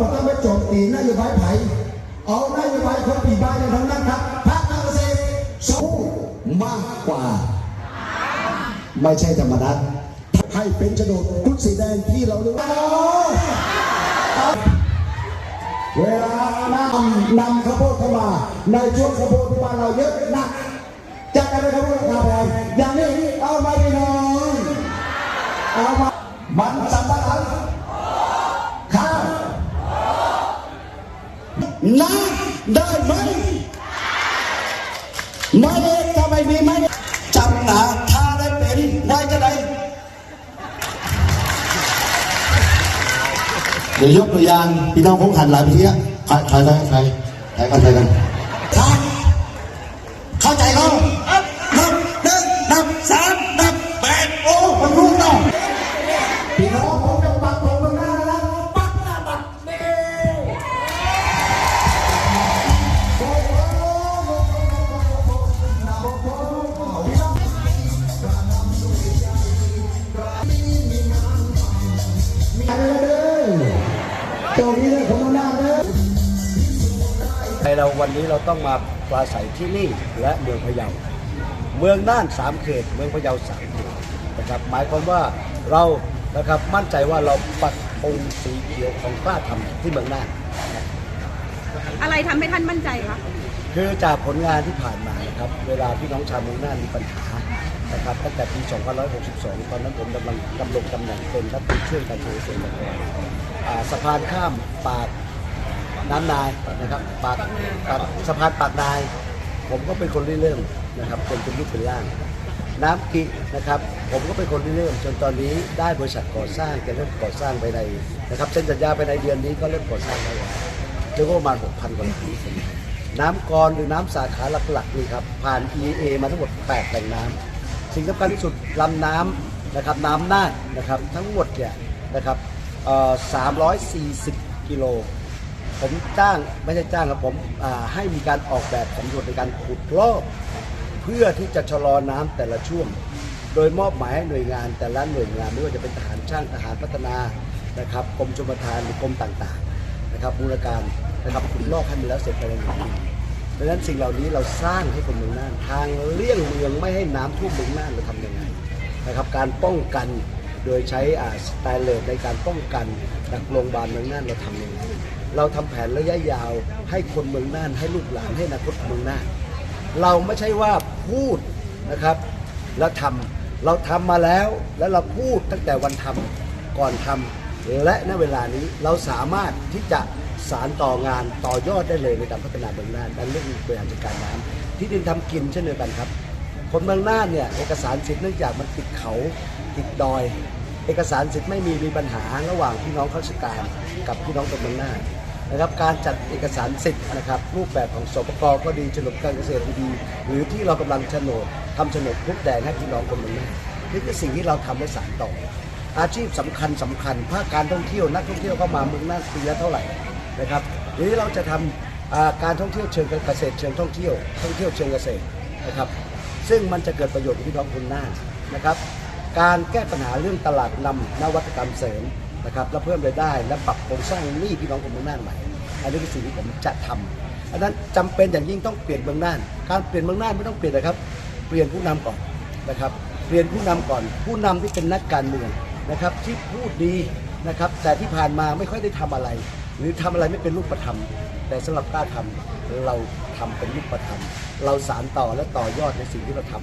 ตีนโยบายไผ่เอานโยบายคนปีบ้านอย่างทั้งนั้นครับภาคการเกษตรสู้มากกว่า ไม่ใช่ธรรมดาให้เป็นโฉนดพุทธสีแดงที่เราเรียกว่าเวลานำนำข้าวโพดเข้ามา ในช่วงข้าวโพดที่บ้านเราเยอะนะจะกันเลยข้าวโพดราคาแพงอย่างนี้เอามาพี่น้องเอามามันสำปะหลังข้าว น้ำได้ไหมไม่ได้ทำไม่มีไม่จำหนาถ้าได้เป็นได้จะได้เดี๋ยวยกตัวอย่างพี่น้องคงหันหลายไปทีอะใครใครใครใครใครกันใครกัน เราวันนี้เราต้องมาปราศัยที่นี่และเมืองพะเยา เมืองน่านสามเขต เมืองพะเยาสามเขตนะครับหมายความว่าเรานะครับมั่นใจว่าเราปักธงสีเขียวของกล้าทำที่เมืองน่านอะไรทำให้ท่านมั่นใจคะคือจากผลงานที่ผ่านมานะครับเวลาพี่น้องชาวเมืองน่านมีปัญหานะครับตั้งแต่ปี 2562 ตอนนั้นผมกำลังดำรงตำแหน่งเป็นรัฐมนตรีช่วยการเกษตรและอ่าสะพานข้ามปาก น้ำนายนะครับปากปากสะพานปากนาย ผมก็เป็นคนริเริ่มนะครับเป็นเป็นรูปเป็นร่าง น้ำกินะครับผมก็เป็นคนริเริ่ม จนตอนนี้ได้บริษัทก่อสร้างจะเริ่มก่อสร้างไปในนะครับเซ็นสัญญาไปในเดือนนี้ก็เริ่มก่อสร้างได้แล้วเรียกว่าประมาณ6,000กว่าล้านน้ำกรหรือน้ำสาขาหลักๆนี่ครับผ่าน EA มาทั้งหมด 8แหล่งน้ำสิ่งสำคัญที่สุดลำน้ำนะครับน้ำน่านนะครับทั้งหมดเนี่ยนะครับเอ่อ340 กิโล ผมจ้างไม่ใช่จ้างครับผมให้มีการออกแบบสำรวจในการขุดลอกเพื่อที่จะชะลอน้ำแต่ละช่วง โดยมอบหมายให้หน่วยงานแต่ละหน่วยงานไม่ว่าจะเป็นทหารช่างทหารพัฒนานะครับกรมชลประทานหรือกรมต่างๆนะครับมูลการนะครับขุดลอกให้มันแล้วเสร็จภายในหนึ่งปีดังนั้นสิ่งเหล่านี้เราสร้างให้คนเมืองน่านทางเลี่ยงเมืองไม่ให้น้ำท่วมเมืองน่านเราทำยังไงนะครับการป้องกันโดยใช้สไตล์เลสในการป้องกันจากโรงพยาบาลเมืองน่านเราทำยังไง เราทำแผนระยะยาวให้คนเมืองน่านให้ลูกหลานให้อนาคตเมืองน่านเราไม่ใช่ว่าพูดนะครับ แล้วทำเราทำมาแล้วแล้วเราพูดตั้งแต่วันทำก่อนทำและณเวลานี้เราสามารถที่จะสารต่องานต่อยอดได้เลยในการพัฒนาเมืองน่านและเรื่องบริหารจัดการน้ำที่ดินทำกินเช่นเดียวกันครับ คนเมืองน่านเนี่ยเอกสารสิทธิ์เนื่องจากมันติดเขาติดดอย เอกสารสิทธิ์ไม่มีมีปัญหาระหว่างพี่น้องข้าราชการกับพี่น้องคนเมืองน่าน นะครับการจัดเอกสารสิทธิ์นะครับรูปแบบของสปกก็ดีโฉนดการเกษตรดีหรือที่เรากำลังโฉนดทำโฉนดพุกแดงให้พี่น้องคนเมืองนี่คือสิ่งที่เราทำและสานต่อ อาชีพสำคัญสำคัญภาคการท่องเที่ยวนักท่องเที่ยวเข้ามาเมืองน่านปีละเท่าไหร่นะครับหรือเราจะทำอ่าการท่องเที่ยวเชิงเกษตรเชิงท่องเที่ยว ท่องเที่ยวเชิงเกษตรนะครับ ซึ่งมันจะเกิดประโยชน์กับพี่น้องคนน่านนะครับ การแก้ปัญหาเรื่องตลาดนำนวัตกรรมเสริม นะครับและเพิ่มรายได้ และปรับโครงสร้างหนี้พี่น้องคนเมืองน่านใหม่ อันนี้คือสิ่งที่ผมจะทำอันนั้นจำเป็นอย่างยิ่งต้องเปลี่ยนเมืองน่าน การเปลี่ยนเมืองน่านไม่ต้องเปลี่ยนนะครับ เปลี่ยนผู้นำก่อนนะครับ เปลี่ยนผู้นำก่อน ผู้นำที่เป็นนักการเมืองนะครับที่พูดดีนะครับแต่ที่ผ่านมาไม่ค่อยได้ทำอะไร หรือทำอะไรไม่เป็นรูปธรรม แต่สำหรับกล้าทำเราทำเป็นรูปธรรม เราสารต่อและต่อยอดในสิ่งที่เราทำ